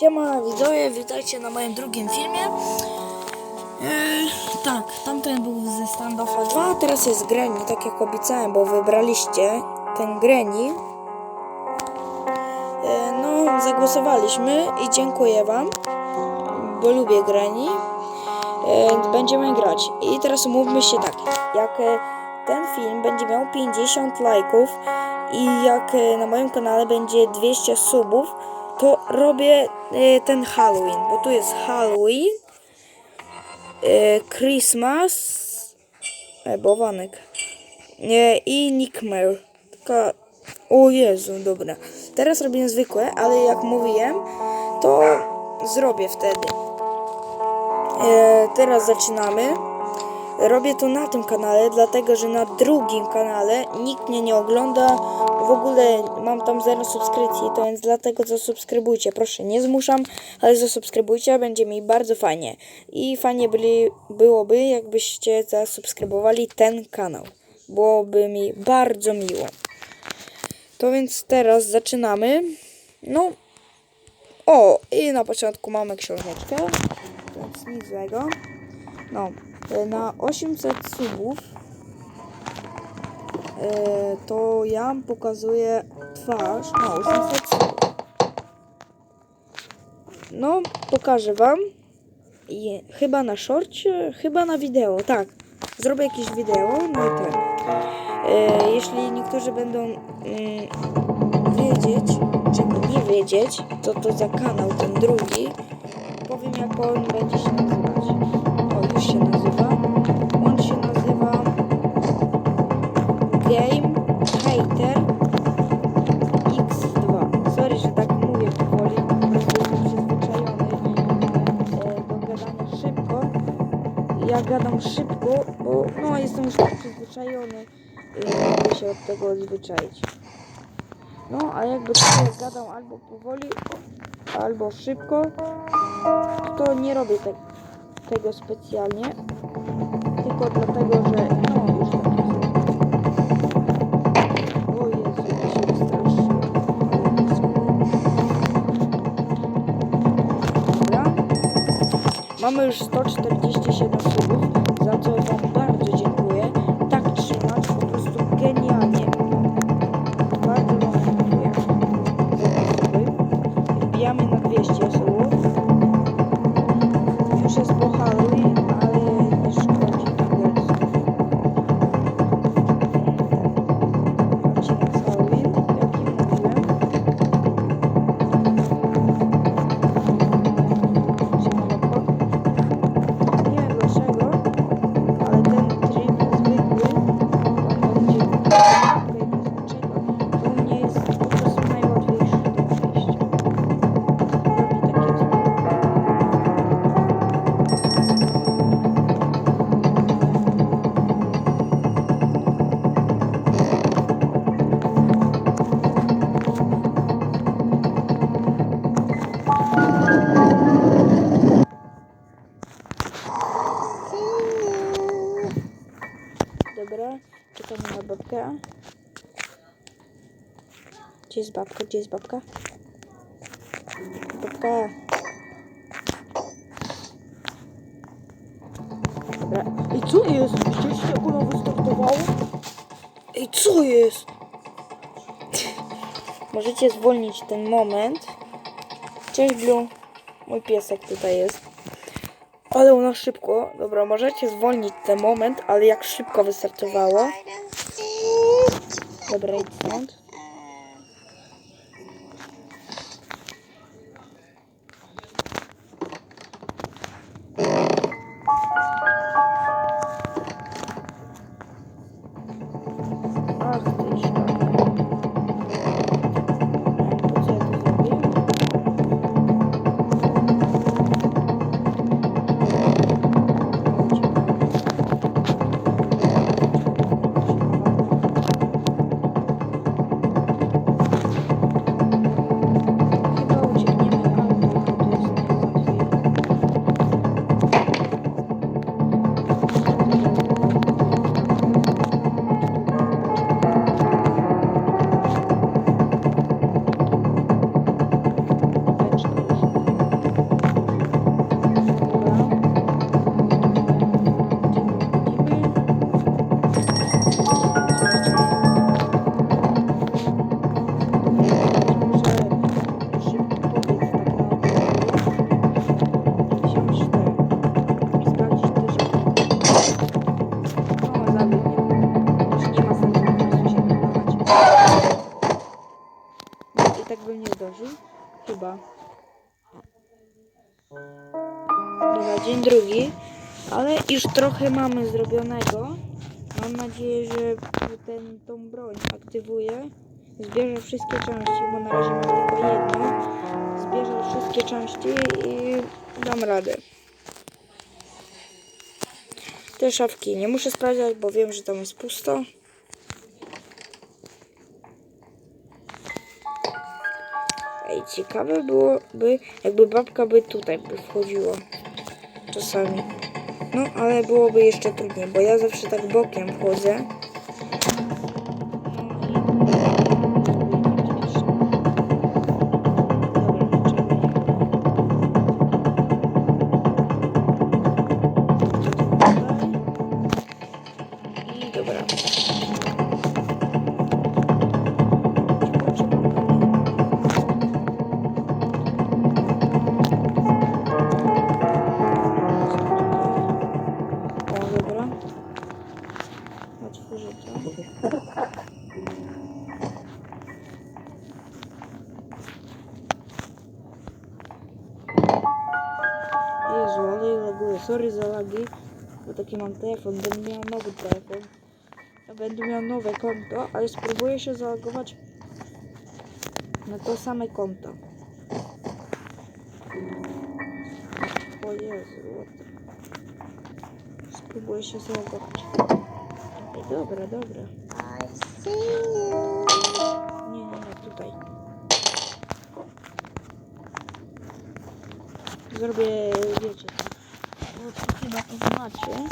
Siema widzowie, witajcie na moim drugim filmie. Eee, tak, tamten był ze Standoffa 2, a teraz jest Granny, tak jak obiecałem, bo wybraliście ten Granny. Eee, no, zagłosowaliśmy i dziękuję wam, bo lubię Granny. Eee, będziemy grać. I teraz umówmy się tak, jak e, ten film będzie miał 50 lajków i jak e, na moim kanale będzie 200 subów, to robię e, ten Halloween, bo tu jest Halloween, e, Christmas, e, bowanek e, i Nickmer. Taka, o Jezu, dobra. Teraz robię zwykłe, ale jak mówiłem, to zrobię wtedy. Teraz zaczynamy. Robię to na tym kanale, dlatego że na drugim kanale nikt mnie nie ogląda. W ogóle mam tam zero subskrypcji, to więc dlatego zasubskrybujcie. Proszę, nie zmuszam, ale zasubskrybujcie, będzie mi bardzo fajnie. I fajnie byli, byłoby, jakbyście zasubskrybowali ten kanał. Byłoby mi bardzo miło. To więc teraz zaczynamy. No. O, i na początku mamy książeczkę, więc nic złego. No, na 800 subów e, to ja pokazuję twarz na 800 subów. No, pokażę wam. Chyba na szorcie, chyba na wideo, tak. Zrobię jakieś wideo, no i ten. E, jeśli niektórzy będą mm, wiedzieć, czego nie wiedzieć, co to za kanał ten drugi, powiem jak on będzie się nazywać. Się się nazywa Game Hater X2. Sorry, że tak mówię powoli, po prostu jestem przyzwyczajony e, do gadania szybko. Ja gadam szybko, bo no jestem już tak przyzwyczajony, e, się od tego odzwyczaić. No, a jakby tutaj gadam albo powoli, albo szybko, to nie robię te, tego specjalnie, tylko dlatego, że no już tak jest. O. Mamy już 147 subów, za co Wam bardzo dziękuję. Tak trzymać, po prostu genialnie. Bardzo Wam dziękuję. Wbijamy na 200 Gdzie jest babka? Gdzie jest babka? Babka. Dobra. Ej, co jest? Widzieliście, jak ona wystartowała? Ej, co jest? Możecie zwolnić ten moment. Cześć, Blue. Mój piesek tutaj jest. Ale ona szybko. Dobra, możecie zwolnić ten moment, ale jak szybko wystartowało. Dobra, idź stąd. Chyba. Dobra, dzień drugi, ale już trochę mamy zrobionego. Mam nadzieję, że ten, tą broń aktywuję. Zbierze wszystkie części, bo na razie mam tylko jedną. Zbierze wszystkie części i dam radę. Te szafki nie muszę sprawdzać, bo wiem, że tam jest pusto. Ciekawe byłoby, jakby babka by tutaj by wchodziła. Czasami. No, ale byłoby jeszcze trudniej, bo ja zawsze tak bokiem wchodzę. Jezu, ale laguje. Sorry za lagi, bo taki mam telefon. Będę miał nowy telefon. Ja będę miał nowe konto, ale spróbuję się zalogować na to same konto. O Jezu. Spróbuję się zalogować. Dobra, dobra. Nie, nie, nie, tutaj. Zrobię, wiecie, bo to chyba to znacie.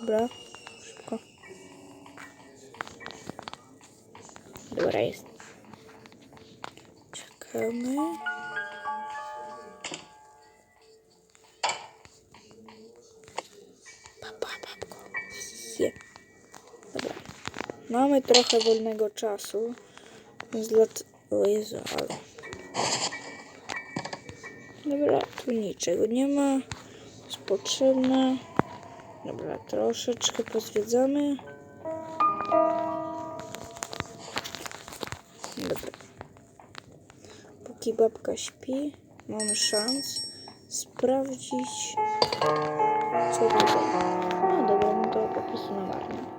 Dobra, szybko. Dobra, jest. Czekamy. Mamy trochę wolnego czasu. Więc lat... O Jezu, ale... Dobra, tu niczego nie ma. Jest potrzebne. Dobra, troszeczkę pozwiedzamy. Dobra. Póki babka śpi, mamy szans sprawdzić, co tutaj. No dobra, no to po prostu na marne.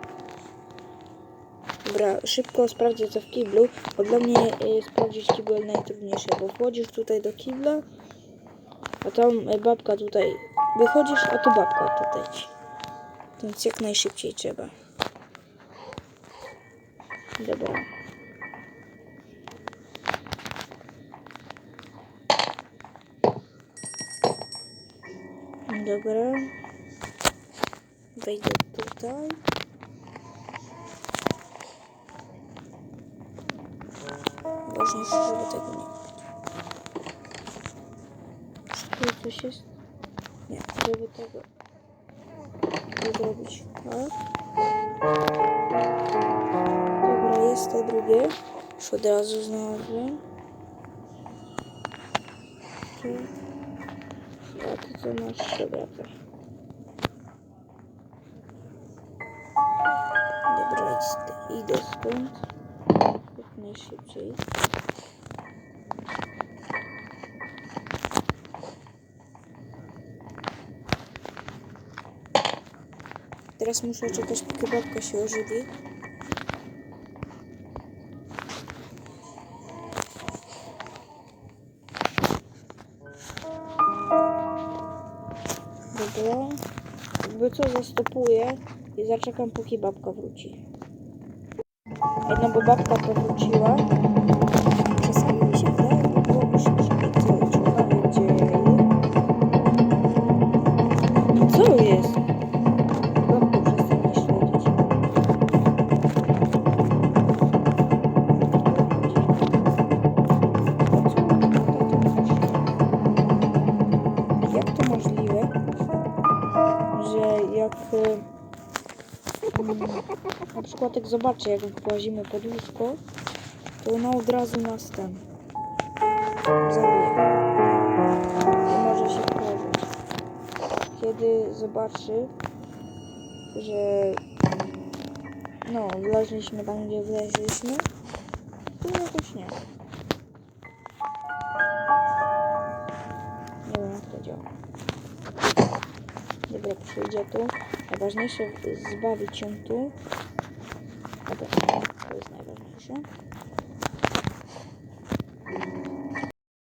Dobra, szybko sprawdzę co w kiblu, bo dla mnie y, sprawdzić kibel najtrudniejsze, bo wchodzisz tutaj do kibla, a tam y, babka tutaj, wychodzisz, a tu babka tutaj. Więc jak najszybciej trzeba. Dobra. Dobra. Wejdę tutaj. Ważniejsze, żeby tego nie było. Czy tu coś jest? Nie, żeby tego nie zrobić. Tak. Dobra, jest to drugie. Już od razu znalazłem. Tu. A ty co najszybciej. Teraz muszę czekać, póki babka się ożywi. Dobra. Jakby co zastopuję i zaczekam, póki babka wróci. Ej, No bo babka powróciła. Czasami mi się wydaje, szybciej. Co, czy ona będzie... Co jest? Babku, przestań mnie śledzić. Jak to możliwe, że jak mm, na przykład jak zobaczę, jak włazimy pod łóżko, to ona od razu nas ten zabije. Nie może się położyć. Kiedy zobaczy, że No, wleźliśmy tam, gdzie wleźliśmy. Tu jakoś nie. Nie wiem, jak to działa. Dobra, przyjdzie tu. Najważniejsze zbawić ją tu. Dobra, to jest najważniejsze.